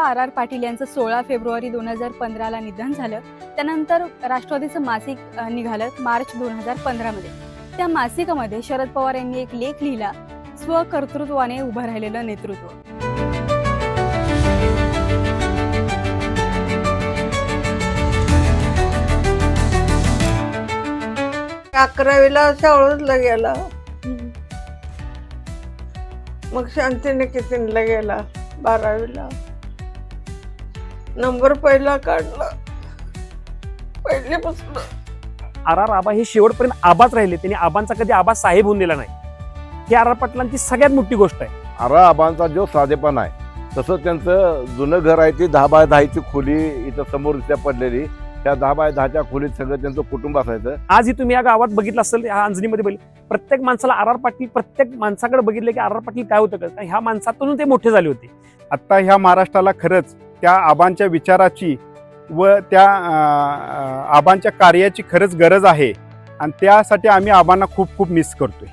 R R Patil यांचं सोळा February दोन हजार पंधराला निधन झालं. त्यानंतर राष्ट्रवादीचं मासिक निघालं मार्च दोन हजार पंधरामध्ये. त्या मासिकामध्ये शरद पवार यांनी एक लेख लिहिला स्वकर्तृत्वाने उभं राहिलेलं नेतृत्व. अकरावीला शाळेतला गेला. मग शांतिनिकेतनला गेला बारावीला. नंबर पहिला काढला. पहिल्यापासून आर आर आबा हे शेवटपर्यंत आबाच राहिले. त्यांनी आबांचा कधी आबा साहेब होऊन दिला नाही. ही आर आर पाटलांची सगळ्यात मोठी गोष्ट आहे. आरा आबांचा जो साधेपणा आहे तसं त्यांचं जुनं घर आहे ती दहा बाय दहाची खोली इथं समोर त्या पडलेली. त्या दहा बाय दहाच्या खोलीत सगळं त्यांचं कुटुंब असायचं. आजही तुम्ही या गावात बघितलं असेल ह्या अंजनीमध्ये बघितलं प्रत्येक माणसाला आर आर पाटील प्रत्येक माणसाकडे बघितलं की आर आर पाटील काय होतं का ह्या माणसातून ते मोठे झाले होते. आत्ता ह्या महाराष्ट्राला खरंच त्या आबांच्या विचाराची व त्या आबांच्या कार्याची खरंच गरज आहे. आणि त्यासाठी आम्ही आबांना खूप खूप मिस करतोय.